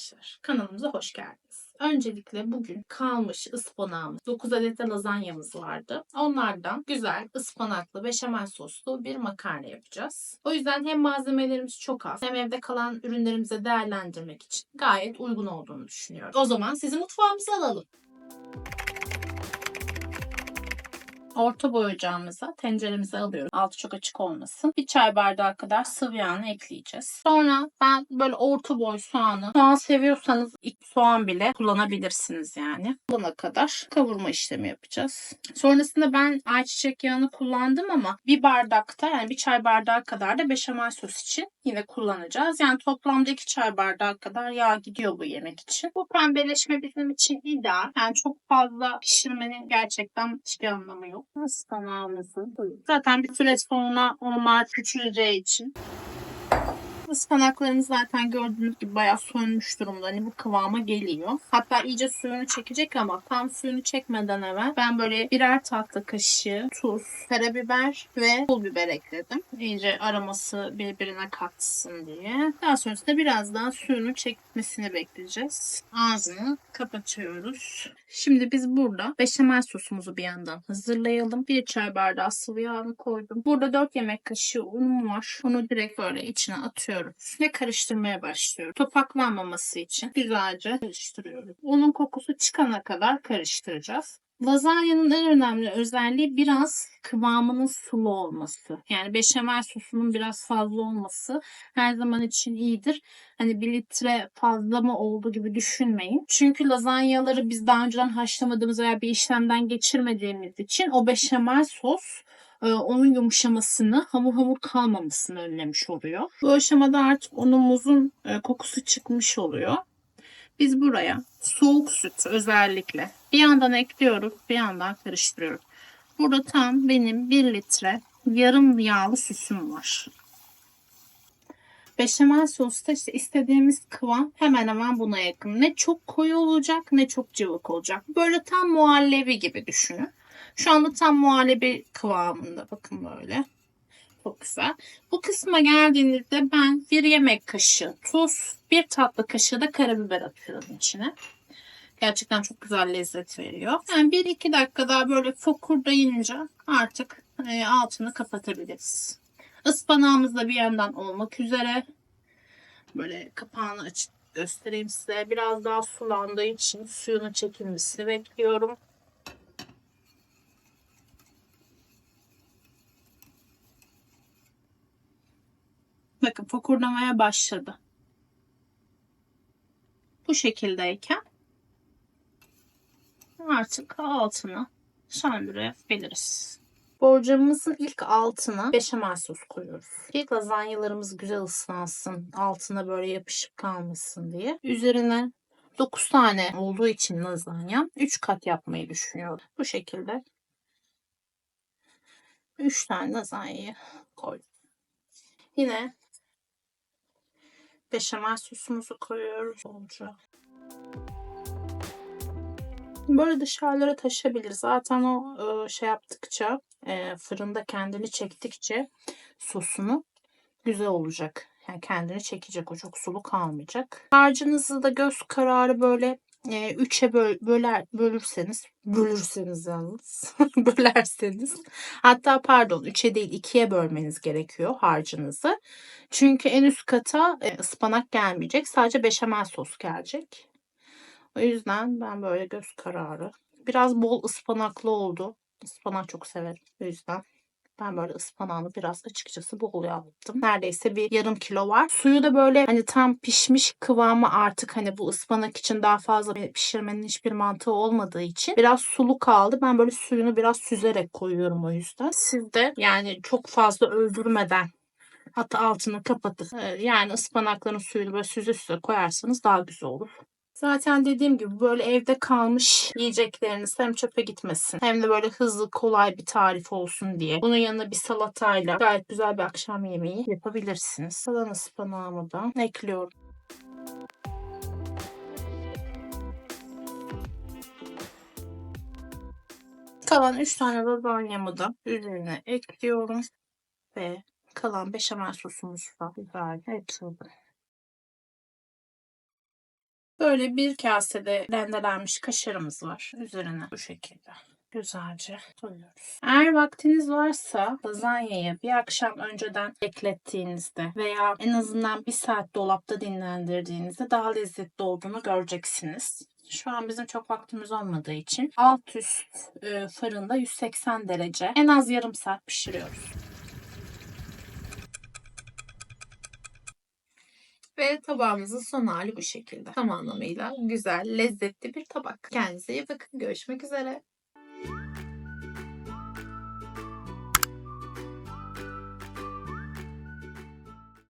arkadaşlar. Kanalımıza hoş geldiniz. Öncelikle bugün kalmış ıspanağımız, 9 adet de lazanyamız vardı. Onlardan güzel ıspanaklı beşamel soslu bir makarna yapacağız. O yüzden hem malzemelerimiz çok az hem evde kalan ürünlerimizi değerlendirmek için gayet uygun olduğunu düşünüyorum. O zaman sizi mutfağımıza alalım. Orta boy ocağımıza tenceremizi alıyoruz. Altı çok açık olmasın. Bir çay bardağı kadar sıvı yağını ekleyeceğiz. Sonra ben böyle orta boy soğanı, soğan seviyorsanız ilk soğan bile kullanabilirsiniz yani. Buna kadar kavurma işlemi yapacağız. Sonrasında ben ayçiçek yağını kullandım ama bir bardakta yani bir çay bardağı kadar da beşamel sos için yine kullanacağız. Yani toplamda iki çay bardağı kadar yağ gidiyor bu yemek için. Bu pembeleşme bizim için ideal. Yani çok fazla pişirmenin gerçekten hiçbir anlamı yok. Ispanağımızı Zaten bir süre sonra onlar küçüleceği için Ispanaklarımız zaten gördüğünüz gibi bayağı sönmüş durumda. Hani bu kıvama geliyor. Hatta iyice suyunu çekecek ama tam suyunu çekmeden evvel ben böyle birer tatlı kaşığı tuz, karabiber ve pul biber ekledim. İyice aroması birbirine katsın diye. Daha sonrasında biraz daha suyunu çekmesini bekleyeceğiz. Ağzını kapatıyoruz. Şimdi biz burada beşamel sosumuzu bir yandan hazırlayalım. Bir çay bardağı sıvı yağını koydum. Burada 4 yemek kaşığı unum var. Onu direkt böyle içine atıyorum ve karıştırmaya başlıyorum. Topaklanmaması için güzelce karıştırıyorum. Unun kokusu çıkana kadar karıştıracağız. Lazanyanın en önemli özelliği biraz kıvamının sulu olması. Yani beşamel sosunun biraz fazla olması her zaman için iyidir. Hani bir litre fazla mı oldu gibi düşünmeyin. Çünkü lazanyaları biz daha önceden haşlamadığımız veya bir işlemden geçirmediğimiz için o beşamel sos onun yumuşamasını, hamur hamur kalmamasını önlemiş oluyor. Bu aşamada artık unumuzun e, kokusu çıkmış oluyor. Biz buraya soğuk süt özellikle bir yandan ekliyoruz, bir yandan karıştırıyoruz. Burada tam benim 1 litre yarım yağlı süsüm var. Beşamel sosta işte istediğimiz kıvam hemen hemen buna yakın. Ne çok koyu olacak ne çok cıvık olacak. Böyle tam muhallebi gibi düşünün. Şu anda tam muhallebi kıvamında. Bakın böyle. Çok güzel. Bu kısma geldiğinizde ben bir yemek kaşığı tuz, bir tatlı kaşığı da karabiber atıyorum içine. Gerçekten çok güzel lezzet veriyor. Yani bir iki dakika daha böyle fokurdayınca artık e, altını kapatabiliriz. Ispanağımız da bir yandan olmak üzere. Böyle kapağını açıp göstereyim size. Biraz daha sulandığı için suyunu çekilmesini bekliyorum. Bakın fokurdamaya başladı. Bu şekildeyken artık altını söndürebiliriz. Borcamımızın ilk altına beşamel sos koyuyoruz. İlk lazanyalarımız güzel ıslansın. Altına böyle yapışıp kalmasın diye. Üzerine 9 tane olduğu için lazanya 3 kat yapmayı düşünüyorum. Bu şekilde 3 tane lazanyayı koydum. Yine beşamel sosumuzu koyuyoruz bolca. Böyle dışarılara taşabilir. Zaten o e, şey yaptıkça e, fırında kendini çektikçe sosunu güzel olacak. Yani kendini çekecek. O çok sulu kalmayacak. Harcınızı da göz kararı böyle e, üçe böl, böler, bölürseniz bölürseniz yalnız bölerseniz hatta pardon üçe değil ikiye bölmeniz gerekiyor harcınızı. Çünkü en üst kata e, ıspanak gelmeyecek. Sadece beşamel sos gelecek. O yüzden ben böyle göz kararı. Biraz bol ıspanaklı oldu. Ispanak çok severim. O yüzden ben böyle ıspanağını biraz açıkçası bol yaptım. Neredeyse bir yarım kilo var. Suyu da böyle hani tam pişmiş kıvamı artık hani bu ıspanak için daha fazla pişirmenin hiçbir mantığı olmadığı için biraz sulu kaldı. Ben böyle suyunu biraz süzerek koyuyorum o yüzden. Siz de yani çok fazla öldürmeden hatta altını kapatıp yani ıspanakların suyunu böyle süze süze koyarsanız daha güzel olur. Zaten dediğim gibi böyle evde kalmış yiyecekleriniz hem çöpe gitmesin hem de böyle hızlı kolay bir tarif olsun diye. Bunun yanına bir salatayla gayet güzel bir akşam yemeği yapabilirsiniz. Salan ıspanağımı da ekliyorum. Kalan 3 tane lazanyamı da üzerine ekliyorum. Ve kalan beşamel sosumuzu da güzelce ekliyorum. Böyle bir kasede rendelenmiş kaşarımız var. Üzerine bu şekilde güzelce koyuyoruz. Eğer vaktiniz varsa lazanyayı bir akşam önceden beklettiğinizde veya en azından bir saat dolapta dinlendirdiğinizde daha lezzetli olduğunu göreceksiniz. Şu an bizim çok vaktimiz olmadığı için alt üst e, fırında 180 derece en az yarım saat pişiriyoruz. Ve tabağımızın son hali bu şekilde. Tam anlamıyla güzel, lezzetli bir tabak. Kendinize iyi bakın. Görüşmek üzere.